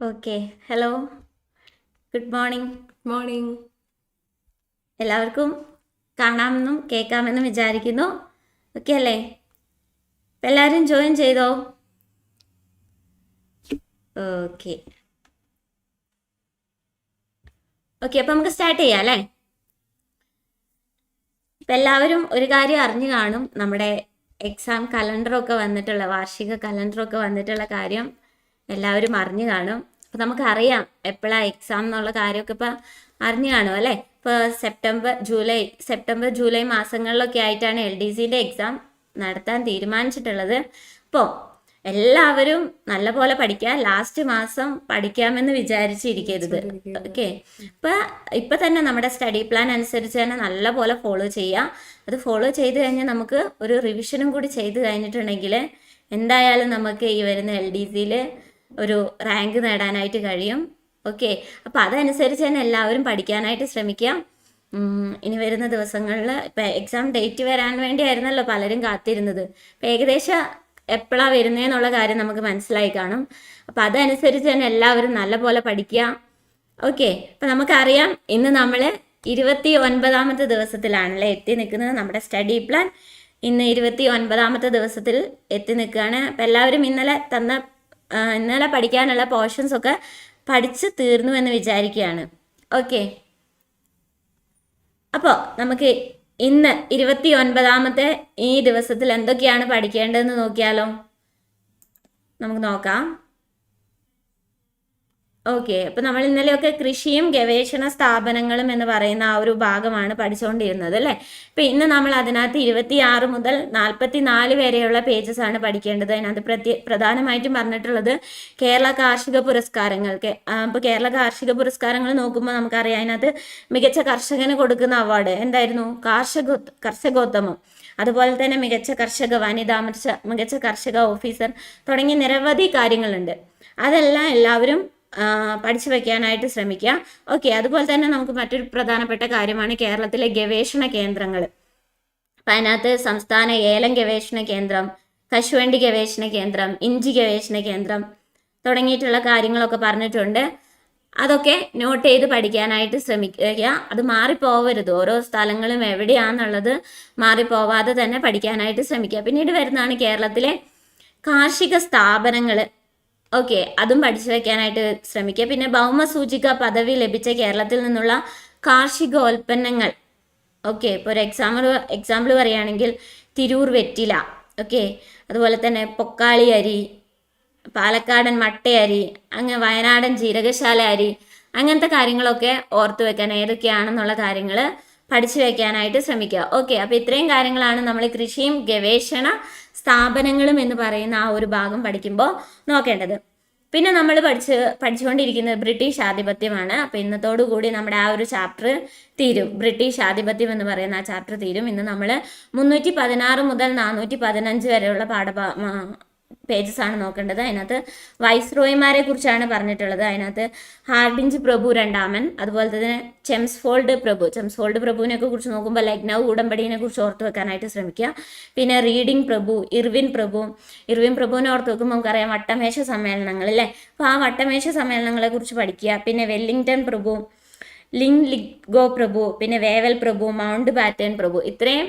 Okay hello. Good morning. Morning. എല്ലാവർക്കും കാണാമെന്നും കേൾക്കാമെന്നും വിചാരിക്കുന്നു. ഓക്കെ അല്ലേ? എല്ലാവരും ജോയിൻ ചെയ്തോ? ഓക്കെ. ഓക്കെ അപ്പം നമുക്ക് സ്റ്റാർട്ട് ചെയ്യാം അല്ലേ? ഇപ്പം എല്ലാവരും ഒരു കാര്യം അറിഞ്ഞു കാണും. നമ്മുടെ എക്സാം കലണ്ടറൊക്കെ വന്നിട്ടുള്ള വാർഷിക കലണ്ടറൊക്കെ വന്നിട്ടുള്ള കാര്യം. എല്ലാവരും അറിഞ്ഞു കാണും. അപ്പം നമുക്കറിയാം എപ്പോഴാണ് എക്സാം എന്നുള്ള കാര്യമൊക്കെ ഇപ്പം അറിഞ്ഞു കാണും അല്ലേ? ഇപ്പോൾ സെപ്റ്റംബർ ജൂലൈ സെപ്റ്റംബർ ജൂലൈ മാസങ്ങളിലൊക്കെ ആയിട്ടാണ് എൽ ഡി സിന്റെ എക്സാം നടത്താൻ തീരുമാനിച്ചിട്ടുള്ളത്. അപ്പോൾ എല്ലാവരും നല്ലപോലെ പഠിക്കുക ലാസ്റ്റ് മാസം പഠിക്കാമെന്ന് വിചാരിച്ചിരിക്കരുത്. ഓക്കെ ഇപ്പം ഇപ്പം തന്നെ നമ്മുടെ സ്റ്റഡി പ്ലാൻ അനുസരിച്ച് തന്നെ നല്ലപോലെ ഫോളോ ചെയ്യുക അത് ഫോളോ ചെയ്ത് കഴിഞ്ഞാൽ നമുക്ക് ഒരു റിവിഷനും കൂടി ചെയ്ത് കഴിഞ്ഞിട്ടുണ്ടെങ്കിൽ എന്തായാലും നമുക്ക് ഈ വരുന്ന എൽ ഡി സിയിൽ ഒരു റാങ്ക് നേടാനായിട്ട് കഴിയും. ഓക്കെ അപ്പോൾ അതനുസരിച്ച് തന്നെ എല്ലാവരും പഠിക്കാനായിട്ട് ശ്രമിക്കുക ഇനി വരുന്ന ദിവസങ്ങളിൽ ഇപ്പം എക്സാം ഡേറ്റ് വരാൻ വേണ്ടിയായിരുന്നല്ലോ പലരും കാത്തിരുന്നത്. അപ്പം ഏകദേശം എപ്പോഴാണ് വരുന്നതെന്നുള്ള കാര്യം നമുക്ക് മനസ്സിലായി കാണും. അപ്പം അതനുസരിച്ച് തന്നെ എല്ലാവരും നല്ലപോലെ പഠിക്കുക ഓക്കെ അപ്പം നമുക്കറിയാം ഇന്ന് നമ്മൾ ഇരുപത്തി ഒൻപതാമത്തെ ദിവസത്തിലാണല്ലേ എത്തി നിൽക്കുന്നത് നമ്മുടെ സ്റ്റഡി പ്ലാൻ ഇന്ന് ഇരുപത്തി ഒൻപതാമത്തെ ദിവസത്തിൽ എത്തി നിൽക്കുകയാണ് അപ്പം എല്ലാവരും ഇന്നലെ തന്ന ഇന്നലെ പഠിക്കാനുള്ള പോർഷൻസ് ഒക്കെ പഠിച്ച് തീർന്നു എന്ന് വിചാരിക്കുകയാണ്. ഓക്കെ അപ്പോൾ നമുക്ക് ഇന്ന് ഇരുപത്തി ഒൻപതാമത്തെ ഈ ദിവസത്തിൽ എന്തൊക്കെയാണ് പഠിക്കേണ്ടതെന്ന് നോക്കിയാലോ? നമുക്ക് നോക്കാം. ഓക്കെ അപ്പോൾ നമ്മൾ ഇന്നലെയൊക്കെ കൃഷിയും ഗവേഷണ സ്ഥാപനങ്ങളും എന്ന് പറയുന്ന ആ ഒരു ഭാഗമാണ് പഠിച്ചുകൊണ്ടിരുന്നത് അല്ലേ? അപ്പോൾ ഇന്ന് നമ്മൾ അതിനകത്ത് ഇരുപത്തി ആറ് മുതൽ നാൽപ്പത്തി നാല് വരെയുള്ള പേജസ് ആണ് പഠിക്കേണ്ടത്. അതിനകത്ത് പ്രത്യേക പ്രധാനമായിട്ടും പറഞ്ഞിട്ടുള്ളത് കേരള കാർഷിക പുരസ്കാരങ്ങൾക്ക് അപ്പോൾ കേരള കാർഷിക പുരസ്കാരങ്ങൾ നോക്കുമ്പോൾ നമുക്കറിയാം അതിനകത്ത് മികച്ച കർഷകന് കൊടുക്കുന്ന അവാർഡ് എന്തായിരുന്നു? കാർഷക കർഷകോത്തമം. അതുപോലെ തന്നെ മികച്ച കർഷക വനിതാ മികച്ച കർഷക ഓഫീസർ തുടങ്ങി നിരവധി കാര്യങ്ങളുണ്ട്. അതെല്ലാം എല്ലാവരും പഠിച്ചു വെക്കാനായിട്ട് ശ്രമിക്കുക ഓക്കെ അതുപോലെ തന്നെ നമുക്ക് മറ്റൊരു പ്രധാനപ്പെട്ട കാര്യമാണ് കേരളത്തിലെ ഗവേഷണ കേന്ദ്രങ്ങൾ. അപ്പം അതിനകത്ത് സംസ്ഥാന ഏലം ഗവേഷണ കേന്ദ്രം കശുവണ്ടി ഗവേഷണ കേന്ദ്രം ഇഞ്ചി ഗവേഷണ കേന്ദ്രം തുടങ്ങിയിട്ടുള്ള കാര്യങ്ങളൊക്കെ പറഞ്ഞിട്ടുണ്ട്. അതൊക്കെ നോട്ട് ചെയ്ത് പഠിക്കാനായിട്ട് ശ്രമിക്കുക. അത് മാറിപ്പോവരുത്. ഓരോ സ്ഥലങ്ങളും എവിടെയാണെന്നുള്ളത് മാറിപ്പോവാതെ തന്നെ പഠിക്കാനായിട്ട് ശ്രമിക്കുക. പിന്നീട് വരുന്നതാണ് കേരളത്തിലെ കാർഷിക സ്ഥാപനങ്ങൾ. ഓക്കെ അതും പഠിച്ചു വെക്കാനായിട്ട് ശ്രമിക്കുക. പിന്നെ ഭൗമസൂചിക പദവി ലഭിച്ച കേരളത്തിൽ നിന്നുള്ള കാർഷികോൽപ്പന്നങ്ങൾ. ഓക്കെ ഇപ്പോൾ ഒരു എക്സാമ്പിൾ എക്സാമ്പിൾ പറയുകയാണെങ്കിൽ തിരൂർ വെറ്റില. ഓക്കെ അതുപോലെ തന്നെ പൊക്കാളി അരി പാലക്കാടൻ മട്ടയരി അങ്ങ് വയനാടൻ ജീരകശാല അരി അങ്ങനത്തെ കാര്യങ്ങളൊക്കെ ഓർത്തു വെക്കാൻ ഏതൊക്കെയാണെന്നുള്ള കാര്യങ്ങൾ പഠിച്ചു വെക്കാനായിട്ട് ശ്രമിക്കുക. ഓക്കെ അപ്പോൾ ഇത്രയും കാര്യങ്ങളാണ് നമ്മൾ കൃഷിയും ഗവേഷണ സ്ഥാപനങ്ങളും എന്ന് പറയുന്ന ആ ഒരു ഭാഗം പഠിക്കുമ്പോൾ നോക്കേണ്ടത്. പിന്നെ നമ്മൾ പഠിച്ച് പഠിച്ചുകൊണ്ടിരിക്കുന്നത് ബ്രിട്ടീഷ് ആധിപത്യമാണ്. അപ്പോൾ ഇന്നത്തോടു കൂടി നമ്മുടെ ആ ഒരു ചാപ്റ്റർ തീരും. ബ്രിട്ടീഷ് ആധിപത്യം എന്ന് പറയുന്ന ആ ചാപ്റ്റർ തീരും. ഇന്ന് നമ്മൾ മുന്നൂറ്റി പതിനാറ് മുതൽ നാനൂറ്റി പതിനഞ്ച് വരെയുള്ള പാഠഭാ പേജസ് ആണ് നോക്കേണ്ടത്. അതിനകത്ത് വൈസ് റോയിമാരെ കുറിച്ചാണ് പറഞ്ഞിട്ടുള്ളത്. അതിനകത്ത് ഹാർഡിഞ്ച് പ്രഭു രണ്ടാമൻ അതുപോലെ തന്നെ ചെംസ്ഫോൾഡ് പ്രഭു. ചെംസ്ഫോൾഡ് പ്രഭുവിനെ ഒക്കെ കുറിച്ച് നോക്കുമ്പോൾ ലഗ്നൗ ഉടമ്പടിയെ കുറിച്ച് ഓർത്ത് വെക്കാനായിട്ട് ശ്രമിക്കുക. പിന്നെ റീഡിംഗ് പ്രഭു ഇർവിൻ പ്രഭു. ഇർവിൻ പ്രഭുവിനെ ഓർത്ത് വെക്കുമ്പോൾ നമുക്കറിയാം വട്ടമേശ സമ്മേളനങ്ങൾ അല്ലേ? അപ്പോൾ ആ വട്ടമേശ സമ്മേളനങ്ങളെ കുറിച്ച് പഠിക്കുക. പിന്നെ വെല്ലിംഗ്ടൺ പ്രഭു ലിങ് ലിഗോ പ്രഭു പിന്നെ വേവൽ പ്രഭു മൗണ്ട് ബാറ്റൻ പ്രഭു. ഇത്രയും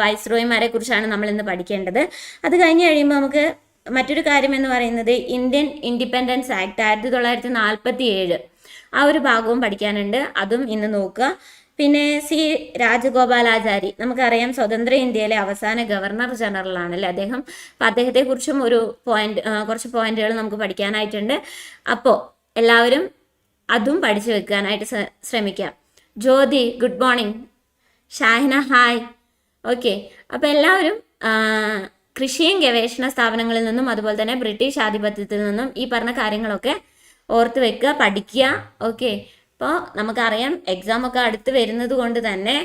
വൈസ്രോയിമാരെ കുറിച്ചാണ് നമ്മൾ ഇന്ന് പഠിക്കേണ്ടത്. അത് കഴിഞ്ഞ് കഴിയുമ്പോൾ നമുക്ക് മറ്റൊരു കാര്യം എന്ന് പറയുന്നത് ഇന്ത്യൻ ഇൻഡിപെൻഡൻസ് ആക്ട് ആയിരത്തി തൊള്ളായിരത്തി നാൽപ്പത്തി ഏഴ് ആ ഒരു ഭാഗവും പഠിക്കാനുണ്ട്. അതും ഇന്ന് നോക്കുക. പിന്നെ സി രാജഗോപാലാചാരി നമുക്കറിയാം സ്വതന്ത്ര ഇന്ത്യയിലെ അവസാന ഗവർണർ ജനറൽ ആണല്ലേ അദ്ദേഹം. അദ്ദേഹത്തെ കുറിച്ചും ഒരു പോയിന്റ് കുറച്ച് പോയിന്റുകൾ നമുക്ക് പഠിക്കാനായിട്ടുണ്ട്. അപ്പോ എല്ലാവരും അതും പഠിച്ചു വെക്കാനായിട്ട് ശ്ര- ശ്രമിക്കാം. Jyothi good morning. Shahina hi. Okay. അപ്പോൾ എല്ലാവരും കൃഷിയും ഗവേഷണ സ്ഥാപനങ്ങളിൽ നിന്നും അതുപോലെ തന്നെ ബ്രിട്ടീഷ് ആധിപത്യത്തിൽ നിന്നും ഈ പറഞ്ഞ കാര്യങ്ങളൊക്കെ ഓർത്ത് വെക്കുക പഠിക്കുക. ഓക്കെ ഇപ്പോൾ നമുക്കറിയാം എക്സാം ഒക്കെ അടുത്ത് വരുന്നത് കൊണ്ട് തന്നെ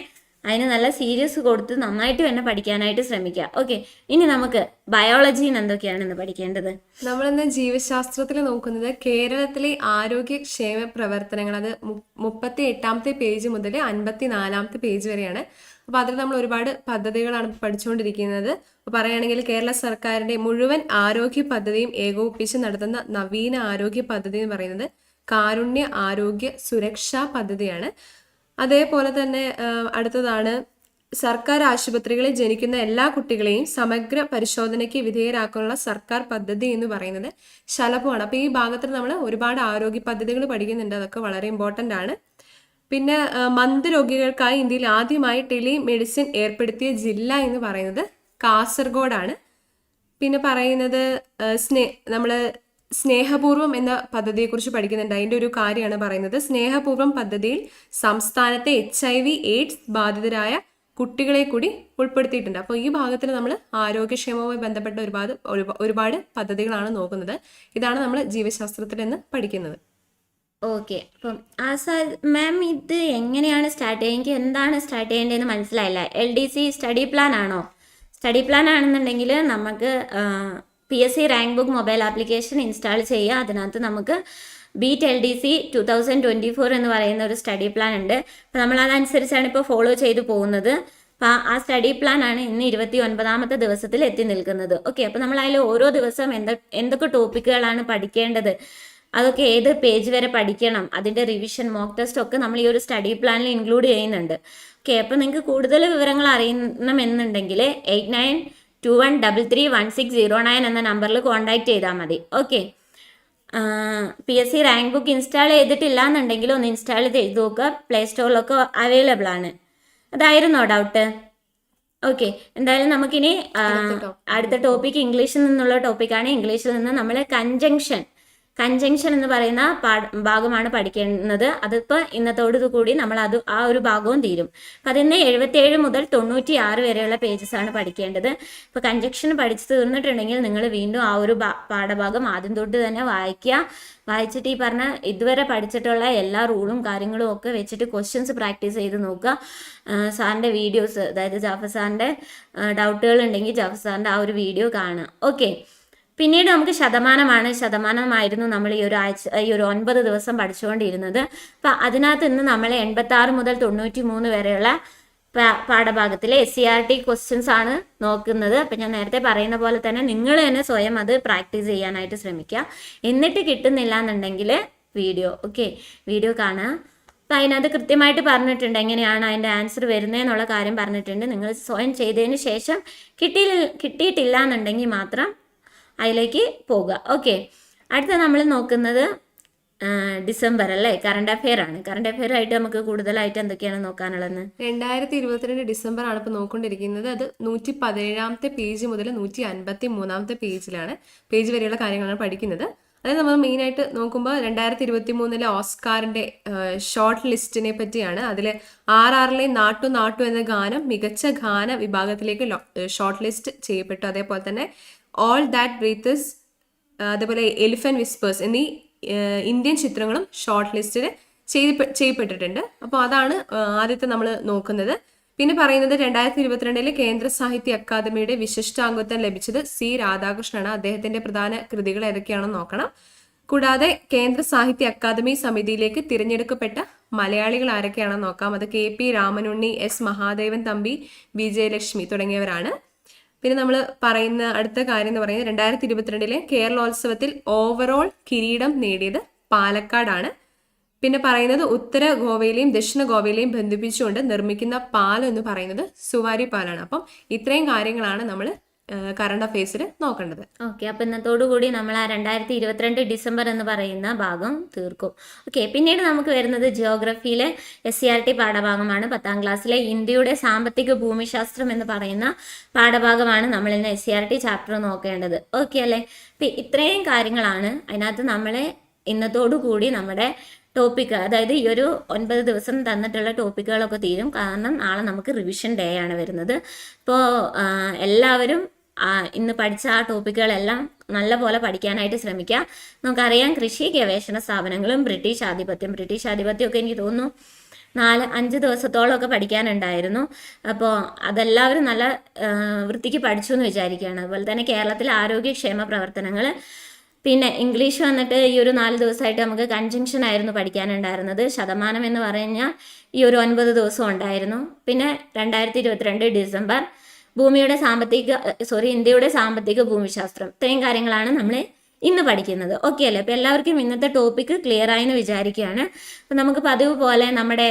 അതിന് നല്ല സീരിയസ് കൊടുത്ത് നന്നായിട്ട് തന്നെ പഠിക്കാനായിട്ട് ശ്രമിക്കുക. ഓക്കെ ഇനി നമുക്ക് ബയോളജിയിൽ എന്തൊക്കെയാണ് ഇന്ന് പഠിക്കേണ്ടത്? നമ്മളിന്ന് ജീവശാസ്ത്രത്തിൽ നോക്കുന്നത് കേരളത്തിലെ ആരോഗ്യക്ഷേമ പ്രവർത്തനങ്ങൾ അത് മുപ്പത്തി എട്ടാമത്തെ പേജ് മുതൽ അൻപത്തി നാലാമത്തെ പേജ് വരെയാണ്. അപ്പോൾ അതിൽ നമ്മൾ ഒരുപാട് പദ്ധതികളാണ് പഠിച്ചുകൊണ്ടിരിക്കുന്നത് പറയുകയാണെങ്കിൽ കേരള സർക്കാരിന്റെ മുഴുവൻ ആരോഗ്യ പദ്ധതിയും ഏകോപിപ്പിച്ച് നടത്തുന്ന നവീന ആരോഗ്യ പദ്ധതി എന്ന് പറയുന്നത് കാരുണ്യ ആരോഗ്യ സുരക്ഷാ പദ്ധതിയാണ്. അതേപോലെ തന്നെ അടുത്തതാണ് സർക്കാർ ആശുപത്രികളിൽ ജനിക്കുന്ന എല്ലാ കുട്ടികളെയും സമഗ്ര പരിശോധനയ്ക്ക് വിധേയരാക്കാനുള്ള സർക്കാർ പദ്ധതി എന്ന് പറയുന്നത് ശലഭമാണ്. അപ്പോൾ ഈ ഭാഗത്തിൽ നമ്മൾ ഒരുപാട് ആരോഗ്യ പദ്ധതികൾ പഠിക്കുന്നുണ്ട്. അതൊക്കെ വളരെ ഇമ്പോർട്ടന്റ് ആണ്. പിന്നെ മന്ദരോഗികൾക്കായി ഇന്ത്യയിൽ ആദ്യമായി ടെലി മെഡിസിൻ ഏർപ്പെടുത്തിയ ജില്ല എന്ന് പറയുന്നത് കാസർഗോഡാണ്. പിന്നെ പറയുന്നത് സ്നേ നമ്മൾ സ്നേഹപൂർവം എന്ന പദ്ധതിയെക്കുറിച്ച് പഠിക്കുന്നുണ്ട്. അതിന്റെ ഒരു കാര്യമാണ് പറയുന്നത്. സ്നേഹപൂർവം പദ്ധതിയിൽ സംസ്ഥാനത്തെ എച്ച് ഐ വി എയ്ഡ്സ് ബാധിതരായ കുട്ടികളെ കൂടി ഉൾപ്പെടുത്തിയിട്ടുണ്ട്. അപ്പോൾ ഈ ഭാഗത്തിൽ നമ്മൾ ആരോഗ്യക്ഷേമവുമായി ബന്ധപ്പെട്ട ഒരുപാട് ഒരുപാട് പദ്ധതികളാണ് നോക്കുന്നത്. ഇതാണ് നമ്മൾ ജീവശാസ്ത്രത്തിൽ നിന്ന് പഠിക്കുന്നത്. ഓക്കെ. അപ്പം ആ സാർ മാം ഇത് എങ്ങനെയാണ് സ്റ്റാർട്ട് ചെയ്യുക എന്താണ് സ്റ്റാർട്ട് ചെയ്യേണ്ടതെന്ന് മനസ്സിലായില്ല. L D C study plan ആണോ? സ്റ്റഡി പ്ലാൻ ആണെന്നുണ്ടെങ്കിൽ നമുക്ക് P S C rank book mobile application install ചെയ്യുക. അതിനകത്ത് നമുക്ക് beat L D C two thousand twenty four എന്ന് പറയുന്ന ഒരു സ്റ്റഡി പ്ലാൻ ഉണ്ട്. അപ്പോൾ നമ്മൾ അതനുസരിച്ചാണ് ഇപ്പോൾ ഫോളോ ചെയ്തു പോകുന്നത്. അപ്പോൾ ആ സ്റ്റഡി പ്ലാൻ ആണ് ഇന്ന് ഇരുപത്തി ഒൻപതാമത്തെ ദിവസത്തിൽ എത്തി നിൽക്കുന്നത്. ഓക്കെ അപ്പോൾ നമ്മൾ അതിൽ ഓരോ ദിവസം എന്ത എന്തൊക്കെ ടോപ്പിക്കുകളാണ് പഠിക്കേണ്ടത്? അതൊക്കെ ഏത് പേജ് വരെ പഠിക്കണം? അതിന്റെ റിവിഷൻ മോക്ക് ടെസ്റ്റ് ഒക്കെ നമ്മൾ ഈ ഒരു സ്റ്റഡി പ്ലാനിൽ ഇൻക്ലൂഡ് ചെയ്യുന്നുണ്ട്. ഓക്കെ അപ്പോൾ നിങ്ങൾക്ക് കൂടുതൽ വിവരങ്ങൾ അറിയണമെന്നുണ്ടെങ്കിൽ eight nine two one double three one six zero nine എന്ന നമ്പറിൽ കോൺടാക്ട് ചെയ്താൽ മതി. Okay P S C rank book install ചെയ്തിട്ടില്ല എന്നുണ്ടെങ്കിൽ ഒന്ന് ഇൻസ്റ്റാൾ ചെയ്ത് നോക്കുക പ്ലേ സ്റ്റോറിലൊക്കെ അവൈലബിൾ ആണ്. അതായിരുന്നോ ഡൗട്ട് ഓക്കെ എന്തായാലും നമുക്കിനി അടുത്ത ടോപ്പിക് ഇംഗ്ലീഷിൽ നിന്നുള്ള ടോപ്പിക്കാണ് ഇംഗ്ലീഷിൽ നിന്ന് നമ്മൾ കഞ്ചങ്ഷൻ കഞ്ചങ്ഷൻ എന്ന് പറയുന്ന ഭാഗമാണ് പഠിക്കുന്നത് അതിപ്പോൾ ഇന്നത്തോടു കൂടി നമ്മൾ അത് ആ ഒരു ഭാഗവും തീരും. അതിന്ന് എഴുപത്തിയേഴ് മുതൽ തൊണ്ണൂറ്റി ആറ് വരെയുള്ള പേജസ് ആണ് പഠിക്കേണ്ടത്. ഇപ്പോൾ കഞ്ചക്ഷൻ പഠിച്ചു തീർന്നിട്ടുണ്ടെങ്കിൽ നിങ്ങൾ വീണ്ടും ആ ഒരു പാഠഭാഗം ആദ്യം തൊട്ട് തന്നെ വായിക്കുക. വായിച്ചിട്ട് ഈ പറഞ്ഞ ഇതുവരെ പഠിച്ചിട്ടുള്ള എല്ലാ റൂളും കാര്യങ്ങളും ഒക്കെ വെച്ചിട്ട് ക്വസ്റ്റ്യൻസ് പ്രാക്ടീസ് ചെയ്ത് നോക്കുക. സാറിന്റെ വീഡിയോസ് അതായത് ജാഫർ സാറിന്റെ ഡൗട്ടുകൾ ഉണ്ടെങ്കിൽ ജാഫർ സാറിന്റെ ആ ഒരു വീഡിയോ കാണുക. ഓക്കെ പിന്നീട് നമുക്ക് ശതമാനമാണ്. ശതമാനമായിരുന്നു നമ്മൾ ഈ ഒരു ആഴ്ച ഈ ഒരു ഒൻപത് ദിവസം പഠിച്ചുകൊണ്ടിരുന്നത്. അപ്പം അതിനകത്ത് ഇന്ന് നമ്മൾ എൺപത്തി മുതൽ തൊണ്ണൂറ്റി മൂന്ന് വരെയുള്ള പാഠഭാഗത്തിലെ S C R T questions ആണ് നോക്കുന്നത്. അപ്പം ഞാൻ നേരത്തെ പറയുന്ന പോലെ തന്നെ നിങ്ങൾ തന്നെ സ്വയം അത് പ്രാക്ടീസ് ചെയ്യാനായിട്ട് ശ്രമിക്കുക. എന്നിട്ട് കിട്ടുന്നില്ല എന്നുണ്ടെങ്കിൽ വീഡിയോ ഓക്കെ വീഡിയോ കാണുക. അപ്പം അതിനകത്ത് കൃത്യമായിട്ട് പറഞ്ഞിട്ടുണ്ട് എങ്ങനെയാണ് അതിന്റെ ആൻസർ വരുന്നതെന്നുള്ള കാര്യം പറഞ്ഞിട്ടുണ്ട്. നിങ്ങൾ സ്വയം ചെയ്തതിന് ശേഷം കിട്ടി കിട്ടിയിട്ടില്ല എന്നുണ്ടെങ്കിൽ മാത്രം അതിലേക്ക് പോകുക. ഓക്കെ അടുത്ത നമ്മൾ നോക്കുന്നത് ഡിസംബർ അല്ലേ? കറണ്ട് അഫെയർ ആണ്. കറണ്ട് അഫെയർ ആയിട്ട് നമുക്ക് കൂടുതലായിട്ട് എന്തൊക്കെയാണ് നോക്കാനുള്ളത് രണ്ടായിരത്തി ഇരുപത്തിരണ്ട് ഡിസംബർ ആണ് ഇപ്പോൾ നോക്കൊണ്ടിരിക്കുന്നത്. അത് നൂറ്റി പതിനേഴാമത്തെ പേജ് മുതൽ നൂറ്റി അൻപത്തി മൂന്നാമത്തെ പേജിലാണ് പേജ് വരെയുള്ള കാര്യങ്ങളാണ് പഠിക്കുന്നത്. അതായത് നമ്മൾ മെയിൻ ആയിട്ട് നോക്കുമ്പോൾ രണ്ടായിരത്തി ഇരുപത്തി മൂന്നിലെ ഓസ്കാറിന്റെ ഷോർട്ട് ലിസ്റ്റിനെ പറ്റിയാണ്. അതിൽ ആർ ആറിലെ നാട്ടു നാട്ടു എന്ന ഗാനം മികച്ച ഗാന വിഭാഗത്തിലേക്ക് ഷോർട്ട് ലിസ്റ്റ് ചെയ്യപ്പെട്ടു. അതേപോലെ തന്നെ ഓൾ ദാറ്റ് ബ്രീത്തസ് അതേപോലെ എലിഫന്റ് വിസ്പേഴ്സ് എന്നീ ഇന്ത്യൻ ചിത്രങ്ങളും ഷോർട്ട് ലിസ്റ്റിൽ ചെയ്ത് ചെയ്യപ്പെട്ടിട്ടുണ്ട്. അപ്പോൾ അതാണ് ആദ്യത്തെ നമ്മൾ നോക്കുന്നത്. പിന്നെ പറയുന്നത് രണ്ടായിരത്തി ഇരുപത്തിരണ്ടിലെ കേന്ദ്ര സാഹിത്യ അക്കാദമിയുടെ വിശിഷ്ടാംഗത്വം ലഭിച്ചത് സി രാധാകൃഷ്ണനാണ്. അദ്ദേഹത്തിന്റെ പ്രധാന കൃതികൾ ഏതൊക്കെയാണെന്ന് നോക്കണം. കൂടാതെ കേന്ദ്ര സാഹിത്യ അക്കാദമി സമിതിയിലേക്ക് തിരഞ്ഞെടുക്കപ്പെട്ട മലയാളികൾ ആരൊക്കെയാണെന്ന് നോക്കാം. അത് K P Ramanunni S Mahadevan Thampi Vijayalakshmi തുടങ്ങിയവരാണ്. പിന്നെ നമ്മൾ പറയുന്ന അടുത്ത കാര്യം എന്ന് പറയുന്നത് രണ്ടായിരത്തി ഇരുപത്തിരണ്ടിലെ കേരളോത്സവത്തിൽ ഓവറോൾ കിരീടം നേടിയത് പാലക്കാടാണ്. പിന്നെ പറയുന്നത് ഉത്തര ഗോവയിലെയും ദക്ഷിണ ഗോവയിലെയും ബന്ധിപ്പിച്ചുകൊണ്ട് നിർമ്മിക്കുന്ന പാലം എന്ന് പറയുന്നത് സുവാരി പാലാണ്. അപ്പം ഇത്രയും കാര്യങ്ങളാണ് നമ്മൾ കറണ്ട് അഫയേഴ്സിൽ നോക്കേണ്ടത്. ഓക്കെ അപ്പൊ ഇന്നത്തോടു കൂടി നമ്മൾ ആ രണ്ടായിരത്തി ഇരുപത്തിരണ്ട് ഡിസംബർ എന്ന് പറയുന്ന ഭാഗം തീർക്കും. ഓക്കെ പിന്നീട് നമുക്ക് വരുന്നത് ജിയോഗ്രഫിയിലെ എസ് സി ആർ ടി പാഠഭാഗമാണ്. പത്താം ക്ലാസ്സിലെ ഇന്ത്യയുടെ സാമ്പത്തിക ഭൂമിശാസ്ത്രം എന്ന് പറയുന്ന പാഠഭാഗമാണ് നമ്മൾ ഇന്ന് S C R T chapter നോക്കേണ്ടത്. ഓക്കെ അല്ലേ? ഇപ്പൊ ഇത്രയും കാര്യങ്ങളാണ് അതിനകത്ത് നമ്മളെ ഇന്നത്തോടു കൂടി നമ്മുടെ ടോപ്പിക്ക് അതായത് ഈ ഒരു ഒൻപത് ദിവസം തന്നിട്ടുള്ള ടോപ്പിക്കുകളൊക്കെ തീരും. കാരണം നാളെ നമുക്ക് റിവിഷൻ ഡേ ആണ് വരുന്നത്. അപ്പോൾ എല്ലാവരും ഇന്ന് പഠിച്ച ആ ടോപ്പിക്കുകളെല്ലാം നല്ല പോലെ പഠിക്കാനായിട്ട് ശ്രമിക്കുക നമുക്കറിയാം കൃഷി ഗവേഷണ സ്ഥാപനങ്ങളും ബ്രിട്ടീഷ് ആധിപത്യം. ബ്രിട്ടീഷ് ആധിപത്യമൊക്കെ എനിക്ക് തോന്നുന്നു നാല് അഞ്ച് ദിവസത്തോളമൊക്കെ പഠിക്കാനുണ്ടായിരുന്നു. അപ്പോൾ അതെല്ലാവരും നല്ല വൃത്തിക്ക് പഠിച്ചു എന്ന് വിചാരിക്കുകയാണ്. അതുപോലെ തന്നെ കേരളത്തിലെ ആരോഗ്യക്ഷേമ പ്രവർത്തനങ്ങൾ പിന്നെ ഇംഗ്ലീഷ് വന്നിട്ട് ഈ ഒരു നാല് ദിവസമായിട്ട് നമുക്ക് കൺജങ്ഷൻ ആയിരുന്നു പഠിക്കാനുണ്ടായിരുന്നത്. ശതമാനം എന്ന് പറഞ്ഞാൽ ഈ ഒരു ഒൻപത് ദിവസം ഉണ്ടായിരുന്നു. പിന്നെ രണ്ടായിരത്തി ഇരുപത്തിരണ്ട് ഡിസംബർ ഭൂമിയുടെ സാമ്പത്തിക സോറി ഇന്ത്യയുടെ സാമ്പത്തിക ഭൂമിശാസ്ത്രം. ഇത്രയും കാര്യങ്ങളാണ് നമ്മൾ ഇന്ന് പഠിക്കുന്നത്. ഓക്കെ അല്ലേ? അപ്പോൾ എല്ലാവർക്കും ഇന്നത്തെ ടോപ്പിക്ക് ക്ലിയർ ആയെന്ന് വിചാരിക്കുകയാണ്. അപ്പം നമുക്ക് പതിവ് പോലെ നമ്മുടെ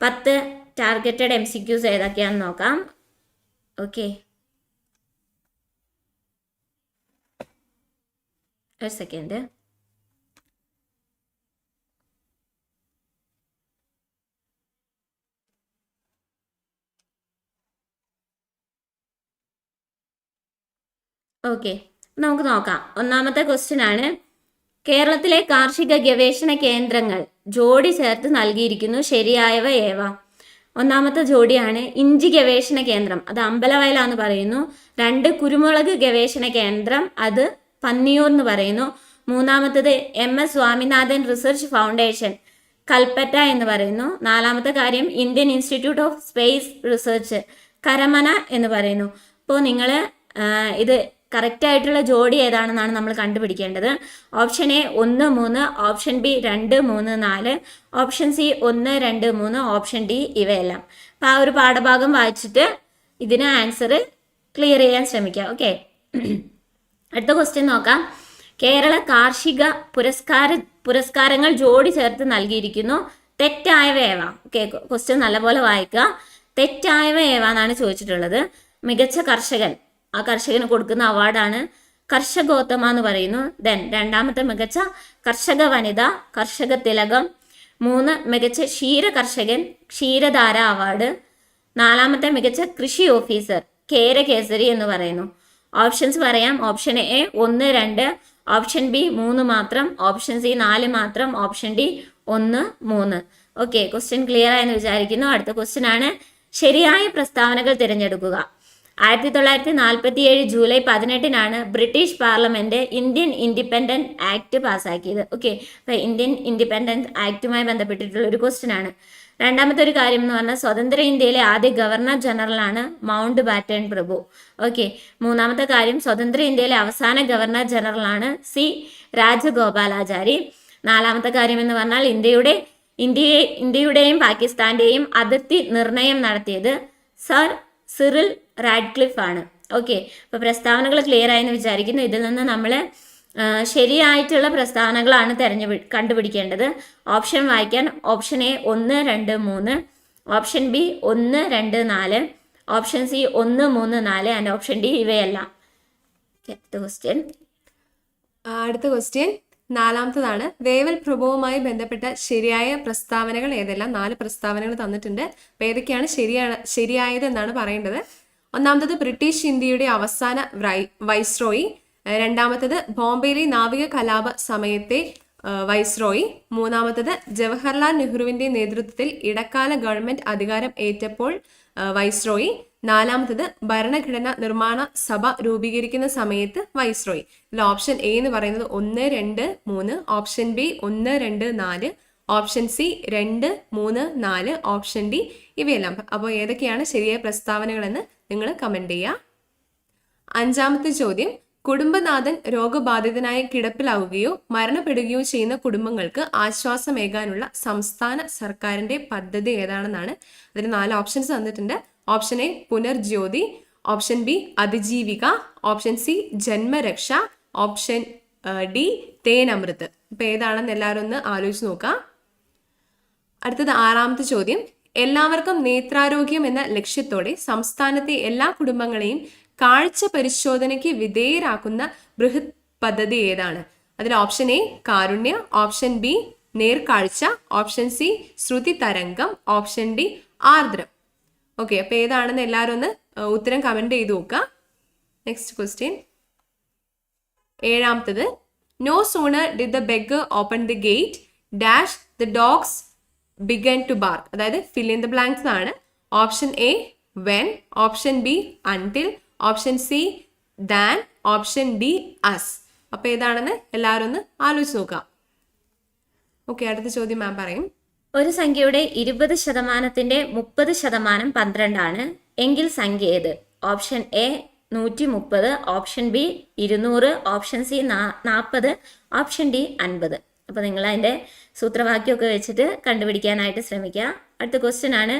പത്ത് ടാർഗറ്റഡ് എം സി ക്യൂസ് ഏതൊക്കെയാണെന്ന് നോക്കാം. ഓക്കെ ഒരു സെക്കൻഡ് ഓക്കെ നമുക്ക് നോക്കാം. ഒന്നാമത്തെ ക്വസ്റ്റ്യൻ ആണ്. കേരളത്തിലെ കാർഷിക ഗവേഷണ കേന്ദ്രങ്ങൾ ജോഡി ചേർത്ത് നൽകിയിരിക്കുന്നു. ശരിയായവ ഏവ? ഒന്നാമത്തെ ജോഡിയാണ് ഇഞ്ചി ഗവേഷണ കേന്ദ്രം. അത് അമ്പലവയലാന്ന് പറയുന്നു. രണ്ട് കുരുമുളക് ഗവേഷണ കേന്ദ്രം. അത് പന്നിയൂർ എന്ന് പറയുന്നു. മൂന്നാമത്തത് M S Swaminathan research foundation Kalpetta എന്ന് പറയുന്നു. നാലാമത്തെ കാര്യം Indian institute of space research Karamana എന്ന് പറയുന്നു. അപ്പോൾ നിങ്ങൾ ഇത് കറക്റ്റ് ആയിട്ടുള്ള ജോഡി ഏതാണെന്നാണ് നമ്മൾ കണ്ടുപിടിക്കേണ്ടത്. ഓപ്ഷൻ എ ഒന്ന് മൂന്ന് ഓപ്ഷൻ ബി രണ്ട് മൂന്ന് നാല് ഓപ്ഷൻ സി ഒന്ന് രണ്ട് മൂന്ന് ഓപ്ഷൻ ഡി ഇവയെല്ലാം. അപ്പം ആ ഒരു പാഠഭാഗം വായിച്ചിട്ട് ഇതിന് ആൻസർ ക്ലിയർ ചെയ്യാൻ ശ്രമിക്കുക ഓക്കെ അടുത്ത ക്വസ്റ്റ്യൻ നോക്കാം. കേരള കാർഷിക പുരസ്കാര പുരസ്കാരങ്ങൾ ജോഡി ചേർത്ത് നൽകിയിരിക്കുന്നു. തെറ്റായവ ഏവ ഓക്കെ ക്വസ്റ്റ്യൻ നല്ലപോലെ വായിക്കുക. തെറ്റായവ ഏവ എന്നാണ് ചോദിച്ചിട്ടുള്ളത്. മികച്ച കർഷകൻ. ആ കർഷകന് കൊടുക്കുന്ന അവാർഡാണ് കർഷകോത്തമ എന്ന് പറയുന്നു. ദെൻ രണ്ടാമത്തെ മികച്ച കർഷക വനിത കർഷക തിലകം മൂന്ന് മികച്ച ക്ഷീര കർഷകൻ ക്ഷീരധാര അവാർഡ്. നാലാമത്തെ മികച്ച കൃഷി ഓഫീസർ കേരകേസരി എന്ന് പറയുന്നു. ഓപ്ഷൻസ് പറയാം. ഓപ്ഷൻ എ ഒന്ന് രണ്ട് ഓപ്ഷൻ ബി മൂന്ന് മാത്രം ഓപ്ഷൻ സി നാല് മാത്രം ഓപ്ഷൻ ഡി ഒന്ന് മൂന്ന്. ഓക്കെ ക്വസ്റ്റ്യൻ ക്ലിയർ ആയെന്ന് വിചാരിക്കുന്നു. അടുത്ത ക്വസ്റ്റ്യൻ ആണ്. ശരിയായ പ്രസ്താവനകൾ തിരഞ്ഞെടുക്കുക. ആയിരത്തി തൊള്ളായിരത്തി നാൽപ്പത്തി ഏഴ് July പതിനെട്ടിനാണ് British parliament Indian independent act പാസ്സാക്കിയത്. Okay അപ്പൊ ഇന്ത്യൻ ഇൻഡിപെൻഡന്റ് ആക്ടുമായി ബന്ധപ്പെട്ടിട്ടുള്ള ഒരു ക്വസ്റ്റ്യൻ ആണ്. രണ്ടാമത്തെ ഒരു കാര്യം എന്ന് പറഞ്ഞാൽ സ്വതന്ത്ര ഇന്ത്യയിലെ ആദ്യ ഗവർണർ ജനറൽ ആണ് മൗണ്ട് ബാറ്റൺ പ്രഭു. ഓക്കെ മൂന്നാമത്തെ കാര്യം സ്വതന്ത്ര ഇന്ത്യയിലെ അവസാന ഗവർണർ ജനറൽ ആണ് സി രാജഗോപാലാചാരി. നാലാമത്തെ കാര്യം എന്ന് പറഞ്ഞാൽ ഇന്ത്യയുടെ ഇന്ത്യയെ ഇന്ത്യയുടെയും പാകിസ്ഥാന്റെയും അതിർത്തി നിർണയം നടത്തിയത് സർ സിറിൽ റാഡ്ക്ലിഫ് ആണ് ഓക്കെ. അപ്പോൾ പ്രസ്താവനകൾ ക്ലിയർ ആയെന്ന് വിചാരിക്കുന്നു. ഇതിൽ നിന്ന് നമ്മൾ ശരിയായിട്ടുള്ള പ്രസ്താവനകളാണ് തെരഞ്ഞു കണ്ടുപിടിക്കേണ്ടത്. ഓപ്ഷൻ വായിക്കാൻ ഓപ്ഷൻ എ ഒന്ന് രണ്ട് മൂന്ന് ഓപ്ഷൻ ബി ഒന്ന് രണ്ട് നാല് ഓപ്ഷൻ സി ഒന്ന് മൂന്ന് നാല് ആൻഡ് ഓപ്ഷൻ ഡി ഇവയെല്ലാം. ക്വസ്റ്റ്യൻ അടുത്ത ക്വസ്റ്റ്യൻ നാലാമത്തതാണ്. വേവൽ പ്രഭവവുമായി ബന്ധപ്പെട്ട ശരിയായ പ്രസ്താവനകൾ ഏതെല്ലാം? നാല് പ്രസ്താവനകൾ തന്നിട്ടുണ്ട്. അപ്പൊ ഏതൊക്കെയാണ് ശരിയാണ് ശരിയായത് എന്നാണ് പറയേണ്ടത്. ഒന്നാമത്തത് ബ്രിട്ടീഷ് ഇന്ത്യയുടെ അവസാന വൈസ്രോയി. രണ്ടാമത്തത് ബോംബെയിലെ നാവിക കലാപ സമയത്തെ വൈസ്രോയി. മൂന്നാമത്തത് ജവഹർലാൽ നെഹ്റുവിന്റെ നേതൃത്വത്തിൽ ഇടക്കാല ഗവൺമെന്റ് അധികാരം ഏറ്റപ്പോൾ വൈസ്രോയി. നാലാമത്തത് ഭരണഘടന നിർമ്മാണ സഭ രൂപീകരിക്കുന്ന സമയത്ത് വൈസ്രോയി. ഇതിൽ ഓപ്ഷൻ എ എന്ന് പറയുന്നത് ഒന്ന് രണ്ട് മൂന്ന് ഓപ്ഷൻ ബി ഒന്ന് രണ്ട് നാല് ഓപ്ഷൻ സി രണ്ട് മൂന്ന് നാല് ഓപ്ഷൻ ഡി ഇവയെല്ലാം. അപ്പോൾ ഏതൊക്കെയാണ് ശരിയായ പ്രസ്താവനകളെന്ന് നിങ്ങൾ കമന്റ് ചെയ്യുക അഞ്ചാമത്തെ ചോദ്യം കുടുംബനാഥൻ രോഗബാധിതനായി കിടപ്പിലാവുകയോ മരണപ്പെടുകയോ ചെയ്യുന്ന കുടുംബങ്ങൾക്ക് ആശ്വാസമേകാനുള്ള സംസ്ഥാന സർക്കാരിന്റെ പദ്ധതി ഏതാണെന്നാണ്. അതിന് നാല് ഓപ്ഷൻസ് തന്നിട്ടുണ്ട്. Option A Punarjyothi. Option B Athijeevika. Option C Janmaraksha. Option D Thenamrithu. ഇപ്പം ഏതാണെന്ന് എല്ലാവരും ഒന്ന് ആലോചിച്ച് നോക്കാം. അടുത്തത് ആറാമത്തെ ചോദ്യം എല്ലാവർക്കും നേത്രാരോഗ്യം എന്ന ലക്ഷ്യത്തോടെ സംസ്ഥാനത്തെ എല്ലാ കുടുംബങ്ങളെയും കാഴ്ച പരിശോധനയ്ക്ക് വിധേയരാക്കുന്ന ബൃഹത് പദ്ധതി ഏതാണ്? അതിൽ option A Karunya option B Nerkazhcha option C Shruthi Tharangam option D Aardram. Okay അപ്പൊ ഏതാണെന്ന് എല്ലാവരും ഒന്ന് ഉത്തരം കമന്റ് ചെയ്ത് നോക്കുക. Next question ഏഴാമത്തത് no sooner did the beg open the gate dash the dogs began to bark അതായത് ഫിൽ ഇൻ ദ ബ്ലാങ്ക്സ് ആണ്. Option A when option B until option C than option D as അപ്പൊ ഏതാണെന്ന് എല്ലാവരും ഒന്ന് ആലോചിച്ച് നോക്കാം okay അടുത്ത ചോദ്യം മാം പറയും. ഒരു സംഖ്യയുടെ ഇരുപത് ശതമാനത്തിന്റെ മുപ്പത് ശതമാനം പന്ത്രണ്ടാണ്. എങ്കിൽ സംഖ്യ ഏത്? ഓപ്ഷൻ എ നൂറ്റി മുപ്പത് ഓപ്ഷൻ ബി ഇരുന്നൂറ് ഓപ്ഷൻ സി നാൽപ്പത് ഓപ്ഷൻ ഡി അൻപത്. അപ്പോൾ നിങ്ങൾ അതിന്റെ സൂത്രവാക്യമൊക്കെ വെച്ചിട്ട് കണ്ടുപിടിക്കാനായിട്ട് ശ്രമിക്കുക. അടുത്ത ക്വസ്റ്റ്യൻ ആണ്.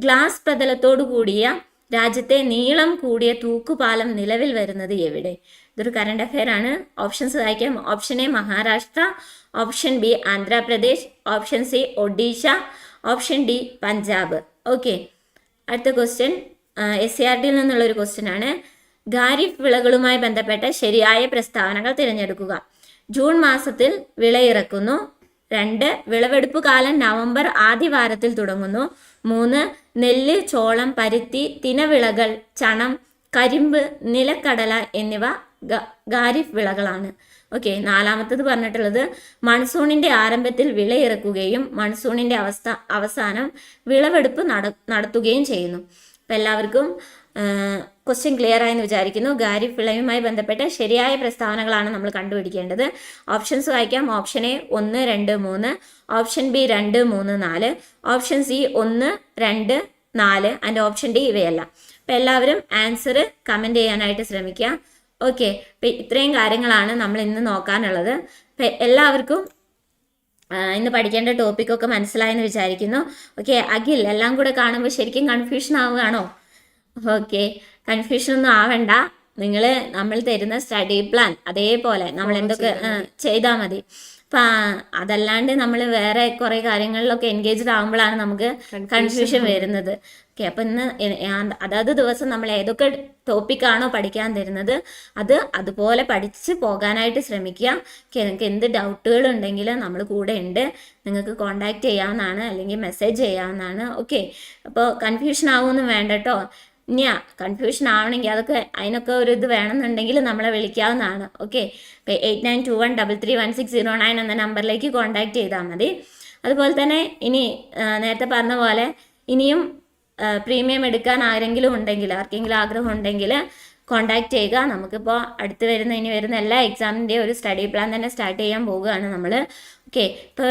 ഗ്ലാസ് പ്രതലത്തോടു കൂടിയ രാജ്യത്തെ നീളം കൂടിയ തൂക്കുപാലം നിലവിൽ വരുന്നത് എവിടെ? ഇതൊരു കറണ്ട് അഫയർ ആണ്. ഓപ്ഷൻസ് വായിക്കാം. Option A Maharashtra. Option B Andhra Pradesh. Option C Odisha. Option D Punjab. Okay അടുത്ത ക്വസ്റ്റ്യൻ എസ് സി ആർ ടിയിൽ നിന്നുള്ള ഒരു ക്വസ്റ്റ്യൻ ആണ്. ഖാരിഫ് വിളകളുമായി ബന്ധപ്പെട്ട ശരിയായ പ്രസ്താവനകൾ തിരഞ്ഞെടുക്കുക. ജൂൺ മാസത്തിൽ വിളയിറക്കുന്നു. രണ്ട് വിളവെടുപ്പ് കാലം നവംബർ ആദ്യവാരത്തിൽ തുടങ്ങുന്നു. മൂന്ന് നെല്ല് ചോളം പരുത്തി തിനവിളകൾ ചണം കരിമ്പ് നിലക്കടല എന്നിവ ഖാരിഫ് വിളകളാണ്. ഓക്കെ നാലാമത്തത് പറഞ്ഞിട്ടുള്ളത് മൺസൂണിന്റെ ആരംഭത്തിൽ വിളയിറക്കുകയും മൺസൂണിന്റെ അവസ്ഥ അവസാനം വിളവെടുപ്പ് നട നടത്തുകയും ചെയ്യുന്നു. അപ്പം എല്ലാവർക്കും ക്വസ്റ്റ്യൻ ക്ലിയർ ആയെന്ന് വിചാരിക്കുന്നു. ഗാരി പിളയുമായി ബന്ധപ്പെട്ട ശരിയായ പ്രസ്താവനകളാണ് നമ്മൾ കണ്ടുപിടിക്കേണ്ടത്. ഓപ്ഷൻസ് വായിക്കാം. ഓപ്ഷൻ എ ഒന്ന് രണ്ട് മൂന്ന്. ഓപ്ഷൻ ബി രണ്ട് മൂന്ന് നാല്. ഓപ്ഷൻ സി ഒന്ന് രണ്ട് നാല്. ആൻഡ് ഓപ്ഷൻ ഡി ഇവയല്ല. അപ്പം എല്ലാവരും ആൻസർ കമന്റ് ചെയ്യാനായിട്ട് ശ്രമിക്കുക. ഓക്കെ ഇത്രയും കാര്യങ്ങളാണ് നമ്മൾ ഇന്ന് നോക്കാനുള്ളത്. എല്ലാവർക്കും ഇന്ന് പഠിക്കേണ്ട ടോപ്പിക്കൊക്കെ മനസ്സിലായെന്ന് വിചാരിക്കുന്നു. ഓക്കെ അഖിൽ എല്ലാം കൂടെ കാണുമ്പോൾ ശരിക്കും കൺഫ്യൂഷൻ ആവുകയാണോ? ഓക്കെ കൺഫ്യൂഷൻ ഒന്നും ആവണ്ട. നിങ്ങൾ നമ്മൾ തരുന്ന സ്റ്റഡി പ്ലാൻ അതേപോലെ നമ്മൾ എന്തൊക്കെ ചെയ്താൽ മതി. അപ്പൊ അതല്ലാണ്ട് നമ്മൾ വേറെ കുറെ കാര്യങ്ങളിലൊക്കെ എൻഗേജ്ഡ് ആകുമ്പോഴാണ് നമുക്ക് കൺഫ്യൂഷൻ വരുന്നത്. ഓക്കെ അപ്പൊ ഇന്ന് അതാത് ദിവസം നമ്മൾ ഏതൊക്കെ ടോപ്പിക്കാണോ പഠിക്കാൻ തരുന്നത് അത് അതുപോലെ പഠിച്ച് പോകാനായിട്ട് ശ്രമിക്കുക. ഓക്കെ നിങ്ങൾക്ക് എന്ത് ഡൗട്ടുകൾ ഉണ്ടെങ്കിലും നമ്മൾ കൂടെ ഉണ്ട്. നിങ്ങൾക്ക് കോണ്ടാക്ട് ചെയ്യാവുന്നതാണ്. അല്ലെങ്കിൽ മെസ്സേജ് ചെയ്യാവുന്നതാണ്. ഓക്കെ അപ്പോൾ കൺഫ്യൂഷൻ ആവുമൊന്നും വേണ്ട കേട്ടോ ഇനിയാ കൺഫ്യൂഷൻ ആവണമെങ്കിൽ അതൊക്കെ അതിനൊക്കെ ഒരു ഇത് വേണമെന്നുണ്ടെങ്കിൽ നമ്മളെ വിളിക്കാവുന്നതാണ്. Okay eight nine two one double three one six zero nine എന്ന നമ്പറിലേക്ക് കോൺടാക്ട് ചെയ്താൽ മതി. അതുപോലെ തന്നെ ഇനി നേരത്തെ പറഞ്ഞ പോലെ ഇനിയും പ്രീമിയം എടുക്കാൻ ആരെങ്കിലും ഉണ്ടെങ്കിൽ ആർക്കെങ്കിലും ആഗ്രഹം ഉണ്ടെങ്കിൽ കോൺടാക്ട് ചെയ്യുക. നമുക്കിപ്പോൾ അടുത്ത് വരുന്ന ഇനി വരുന്ന എല്ലാ എക്സാമിന്റെയും ഒരു സ്റ്റഡി പ്ലാൻ തന്നെ സ്റ്റാർട്ട് ചെയ്യാൻ പോവുകയാണ് നമ്മൾ ഓക്കെ ഇപ്പോൾ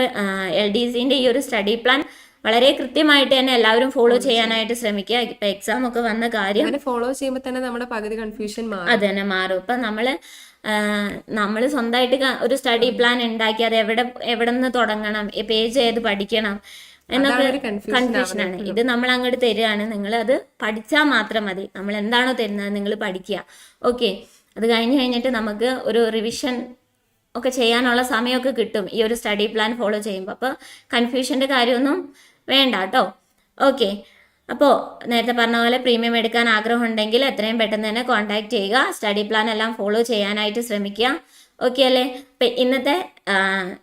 എൽ ഡി സിന്റെ ഈ ഒരു സ്റ്റഡി പ്ലാൻ വളരെ കൃത്യമായിട്ട് തന്നെ എല്ലാവരും ഫോളോ ചെയ്യാനായിട്ട് ശ്രമിക്കുക. ഇപ്പൊ എക്സാം ഒക്കെ വന്ന കാര്യം ഫോളോ ചെയ്യുമ്പോൾ തന്നെ നമ്മുടെ പകുതി കൺഫ്യൂഷൻ അത് തന്നെ മാറും. ഇപ്പൊ നമ്മൾ നമ്മൾ സ്വന്തമായിട്ട് ഒരു സ്റ്റഡി പ്ലാൻ ഉണ്ടാക്കി അത് എവിടെ എവിടെ നിന്ന് തുടങ്ങണം പേജ് ഏത് പഠിക്കണം? എന്നൊക്കെ ആണ്. ഇത് നമ്മൾ അങ്ങോട്ട് തരികയാണ് നിങ്ങൾ അത് പഠിച്ചാൽ മാത്രം മതി. നമ്മൾ എന്താണോ തരുന്നത് നിങ്ങൾ പഠിക്കുക. ഓക്കെ അത് കഴിഞ്ഞ് കഴിഞ്ഞിട്ട് നമുക്ക് ഒരു റിവിഷൻ ഒക്കെ ചെയ്യാനുള്ള സമയമൊക്കെ കിട്ടും. ഈ ഒരു സ്റ്റഡി പ്ലാൻ ഫോളോ ചെയ്യുമ്പോൾ. അപ്പോൾ കൺഫ്യൂഷന്റെ കാര്യമൊന്നും വേണ്ട കേട്ടോ ഓക്കെ അപ്പോൾ നേരത്തെ പറഞ്ഞ പോലെ പ്രീമിയം എടുക്കാൻ ആഗ്രഹമുണ്ടെങ്കിൽ എത്രയും പെട്ടെന്ന് തന്നെ കോൺടാക്ട് ചെയ്യുക. സ്റ്റഡി പ്ലാൻ എല്ലാം ഫോളോ ചെയ്യാനായിട്ട് ശ്രമിക്കുക. ഓക്കെ അല്ലേ? അപ്പം ഇന്നത്തെ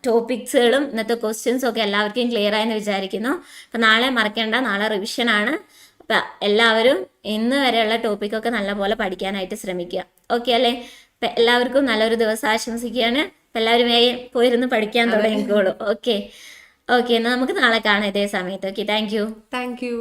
ടോപ്പിക്സുകളും ഇന്നത്തെ ക്വസ്റ്റ്യൻസും ഒക്കെ എല്ലാവർക്കും ക്ലിയർ ആയെന്ന് വിചാരിക്കുന്നു. അപ്പം നാളെ മറക്കേണ്ട. നാളെ റിവിഷനാണ് അപ്പം എല്ലാവരും ഇന്ന് വരെയുള്ള ടോപ്പിക്കൊക്കെ നല്ലപോലെ പഠിക്കാനായിട്ട് ശ്രമിക്കുക. ഓക്കെ അല്ലേ? അപ്പം എല്ലാവർക്കും നല്ലൊരു ദിവസം ആശംസിക്കുകയാണ്. എല്ലാവരും വേഗം പോയിരുന്ന് പഠിക്കാൻ തുടങ്ങിക്കോളൂ. ഓക്കെ ഓക്കെ എന്നാൽ നമുക്ക് നാളെ കാണാം ഇതേ സമയത്ത്. Okay thank you thank you